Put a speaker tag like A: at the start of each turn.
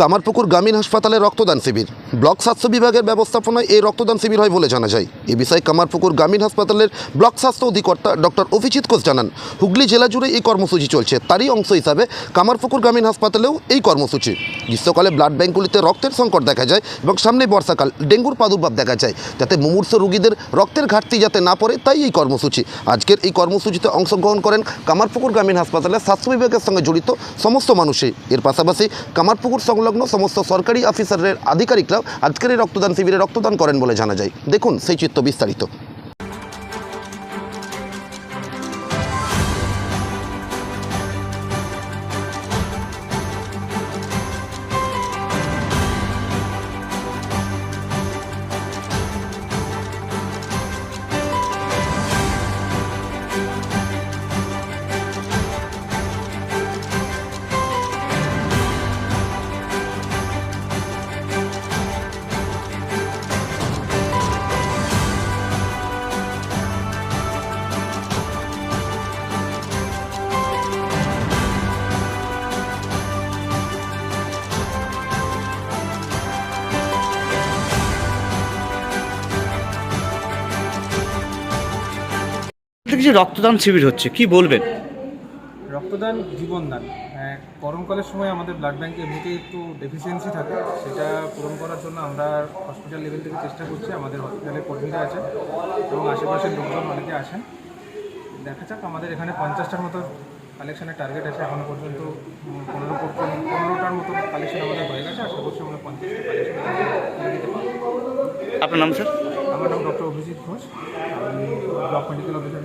A: কামারপুকুর গ্রামীণ হাসপাতালে রক্তদান শিবির। ব্লক স্বাস্থ্য বিভাগের ব্যবস্থাপনায় এই রক্তদান শিবির হয় বলে জানা যায়। এ বিষয়ে কামারপুকুর গ্রামীণ হাসপাতালের ব্লক স্বাস্থ্য অধিকর্তা ডক্টর অভিজিৎ ঘোষ জানান, হুগলি জেলা জুড়ে এই কর্মসূচি চলছে। তারই অংশ হিসাবে কামারপুকুর গ্রামীণ হাসপাতালেও এই কর্মসূচি। গ্রীষ্মকালে ব্লাড ব্যাঙ্কগুলিতে রক্তের সংকট দেখা যায় এবং সামনে বর্ষাকাল, ডেঙ্গুর প্রাদুর্ভাব দেখা যায়। যাতে মুমূর্ষ রোগীদের রক্তের ঘাটতি যাতে না পড়ে, তাই এই কর্মসূচি। আজকের এই কর্মসূচিতে অংশগ্রহণ করেন কামারপুকুর গ্রামীণ হাসপাতালের স্বাস্থ্য বিভাগের সঙ্গে জড়িত সমস্ত মানুষই। এর পাশাপাশি কামারপুকুর সংলগ্ন সমস্ত সরকারি অফিসারের আধিকারিকরাও আজকের এই রক্তদান শিবিরে রক্তদান করেন বলে জানা যায়। দেখুন সেই চিত্র বিস্তারিত।
B: যে রক্তদান শিবির হচ্ছে কি বলবেন?
C: রক্তদান জীবনদান। আহ, গরমকালের সময় আমাদের ব্লাড ব্যাঙ্কে এমনিতেই একটু ডেফিসিয়েন্সি থাকে সেটা পূরণ করার জন্য আমরা হসপিটাল লেভেল থেকে চেষ্টা করছি আমাদের হসপিটালে কর্মীরা আছে এবং আশেপাশের লোকজন অনেকে আছেন। দেখা যাক আমাদের এখানে পঞ্চাশটার মতো কালেকশনের টার্গেট আছে এখনও পর্যন্ত পনেরো পর্যন্ত- পনেরোটার মতো কালেকশন আমাদের হয়ে গেছে আশা করছি আমরা পঞ্চাশটা কালেকশন
B: আপনার নাম স্যার?
C: আমার নাম ডক্টর অভিজিৎ ঘোষ আমি ব্লক মেডিকেল অফিসার